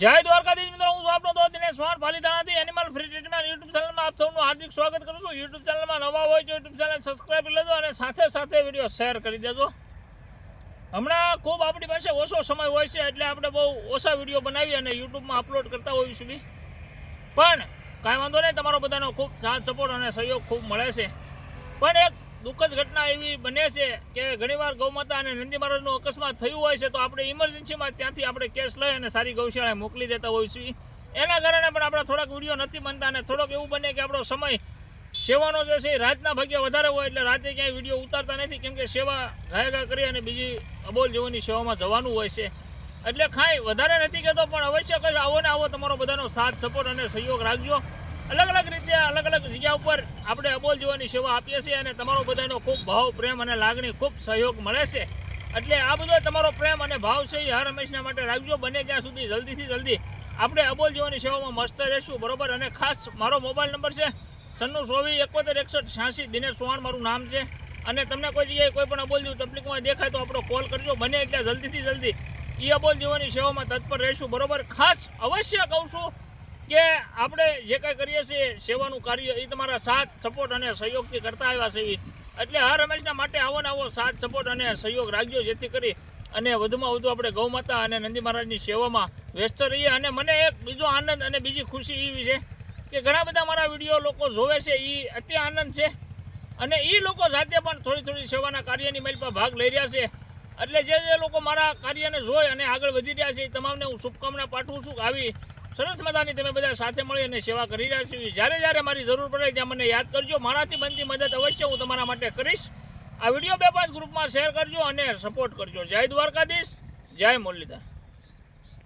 જય દ્વારકાધીશ મિત્રો, હું આપનો દોસ્ત દિનેશ વાણ પાલીતાણાથી એનિમલ ફ્રી ટ્રીટમેન્ટ યુટ્યુબ ચેનલમાં આપ સૌનું હાર્દિક સ્વાગત કરું છું. યુટ્યુબ ચેનલમાં નવા હોય તો યુટ્યુબ ચેનલ સબસ્ક્રાઇબ કરી લેજો અને સાથે સાથે વીડિયો શેર કરી દેજો. હમણાં ખૂબ આપણી પાસે ઓછો સમય હોય છે, એટલે આપણે બહુ ઓછા વીડિયો બનાવી અને યુટ્યુબમાં અપલોડ કરતા હોઈએ છીએ પણ કાંઈ વાંધો નહીં, તમારો બધાનો ખૂબ સાથ સપોર્ટ અને સહયોગ ખૂબ મળે છે. પણ એક દુઃખદ ઘટના એવી બને છે કે ઘણીવાર ગૌમાતા અને નંદી મહારાજનું અકસ્માત થયું હોય છે, તો આપણે ઇમરજન્સીમાં ત્યાંથી આપણે કેસ લઈ અને સારી ગૌશાળાએ મોકલી દેતા હોઈએ છીએ. એના કારણે પણ આપણા થોડાક વીડિયો નથી બનતા અને થોડોક એવું બને કે આપણો સમય સેવાનો જે છે રાતના ભાગ્ય વધારે હોય એટલે રાતે ક્યાંય વીડિયો ઉતારતા નથી, કેમ કે સેવા ગાયગા કરી અને બીજી અબોલ જેવોની સેવામાં જવાનું હોય છે. એટલે ખાઈ વધારે નથી કહેતો, પણ અવશ્ય કે આવો ને આવો તમારો બધાનો સાથ, સપોર્ટ અને સહયોગ રાખજો. અલગ અલગ રીતે અલગ અલગ જગ્યા ઉપર આપણે અબોલ જીવનની સેવા આપીએ છીએ અને તમારો બધાનો ખૂબ ભાવ, પ્રેમ અને લાગણી, ખૂબ સહયોગ મળે છે. એટલે આ બધો તમારો પ્રેમ અને ભાવ છે એ હર હંમેશના માટે રાખજો. બને ત્યાં સુધી, જલ્દીથી જલ્દી આપણે અબોલ જીવોની સેવામાં મસ્ત રહેશું, બરોબર? અને ખાસ મારો મોબાઈલ નંબર છે છન્નું ચોવીસ એકોતેર એકસઠ છ્યાસી, દિનેશ ચૌહાણ મારું નામ છે. અને તમને કોઈ જગ્યાએ કોઈ પણ અબોલ જેવું તકલીફમાં દેખાય તો આપણો કોલ કરજો. બને એટલે જલ્દીથી જલ્દી એ અબોલ જીવનની સેવામાં તત્પર રહીશું, બરોબર? ખાસ અવશ્ય કહું છું કે આપણે જે કાંઈ કરીએ છીએ સેવાનું કાર્ય એ તમારા સાથ, સપોર્ટ અને સહયોગથી કરતા આવ્યા છે. એટલે હર હંમેશના માટે આવો ને આવો સાથ, સપોર્ટ અને સહયોગ રાખજો, જેથી કરી અને વધુમાં વધુ આપણે ગૌમાતા અને નંદી મહારાજની સેવામાં વ્યસ્ત રહીએ. અને મને એક બીજો આનંદ અને બીજી ખુશી એવી છે કે ઘણા બધા મારા વીડિયો લોકો જોવે છે એ અતિ આનંદ છે. અને એ લોકો જાતે પણ થોડી થોડી સેવાના કાર્યની મેલ પર ભાગ લઈ રહ્યા છે. એટલે જે જે લોકો મારા કાર્યને જોઈ અને આગળ વધી રહ્યા છે એ તમામને હું શુભકામના પાઠવું છું આવી સરસ મજાની તમે બધા સાથે મળી અને સેવા કરી રહ્યા છીએ જ્યારે જ્યારે મારી જરૂર પડે ત્યાં મને યાદ કરજો. મારાથી બનતી મદદ અવશ્ય હું તમારા માટે કરીશ. આ વીડિયો બે પાંચ ગ્રુપમાં શેર કરજો અને સપોર્ટ કરજો. જય દ્વારકાધીશ. જય મુરલીધર.